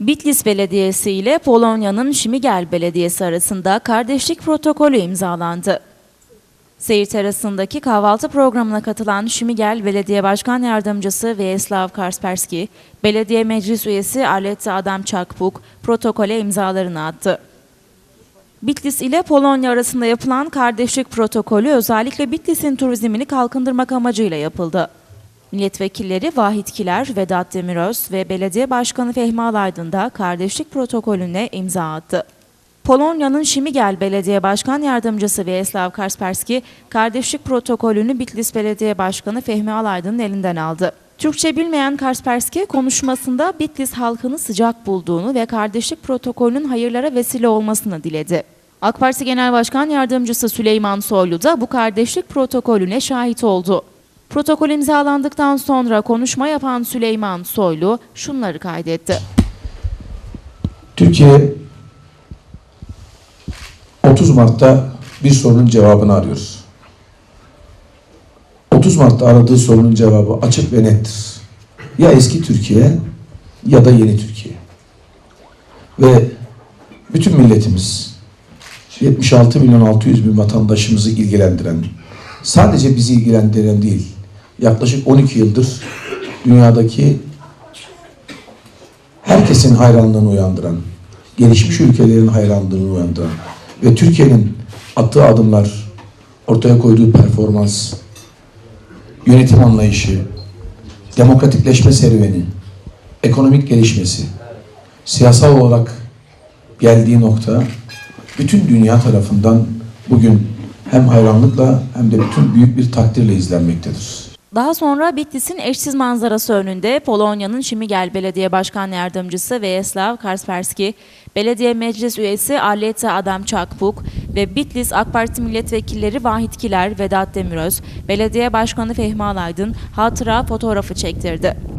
Bitlis Belediyesi ile Polonya'nın Şimigel Belediyesi arasında kardeşlik protokolü imzalandı. Seyir terasındaki kahvaltı programına katılan Şimigel Belediye Başkan Yardımcısı Vyacheslav Kasperski, Belediye Meclis Üyesi Arletta Adamczak-Puk protokole imzalarını attı. Bitlis ile Polonya arasında yapılan kardeşlik protokolü özellikle Bitlis'in turizmini kalkındırmak amacıyla yapıldı. Milletvekilleri Vahit Kiler, Vedat Demiröz ve Belediye Başkanı Fehmi Alaydın da kardeşlik protokolüne imza attı. Polonya'nın Şimigel Belediye Başkan Yardımcısı Vyacheslav Kasperski, kardeşlik protokolünü Bitlis Belediye Başkanı Fehmi Alaydın'ın elinden aldı. Türkçe bilmeyen Kasperski konuşmasında Bitlis halkını sıcak bulduğunu ve kardeşlik protokolünün hayırlara vesile olmasını diledi. AK Parti Genel Başkan Yardımcısı Süleyman Soylu da bu kardeşlik protokolüne şahit oldu. Protokol imzalandıktan sonra konuşma yapan Süleyman Soylu şunları kaydetti. Türkiye 30 Mart'ta bir sorunun cevabını arıyoruz. 30 Mart'ta aradığı sorunun cevabı açık ve nettir. Ya eski Türkiye ya da yeni Türkiye. Ve bütün milletimiz 76 milyon 600 bin vatandaşımızı ilgilendiren, sadece bizi ilgilendiren değil, yaklaşık 12 yıldır dünyadaki herkesin hayranlığını uyandıran, gelişmiş ülkelerin hayranlığını uyandıran ve Türkiye'nin attığı adımlar, ortaya koyduğu performans, yönetim anlayışı, demokratikleşme serüveni, ekonomik gelişmesi, siyasal olarak geldiği nokta bütün dünya tarafından bugün hem hayranlıkla hem de bütün büyük bir takdirle izlenmektedir. Daha sonra Bitlis'in eşsiz manzarası önünde Polonya'nın Şimigel Belediye Başkan Yardımcısı Vyacheslav Kasperski, Belediye Meclis Üyesi Arletta Adamczak-Puk ve Bitlis AK Parti milletvekilleri Vahit Kiler, Vedat Demiröz, Belediye Başkanı Fehmi Alaydın hatıra fotoğrafı çektirdi.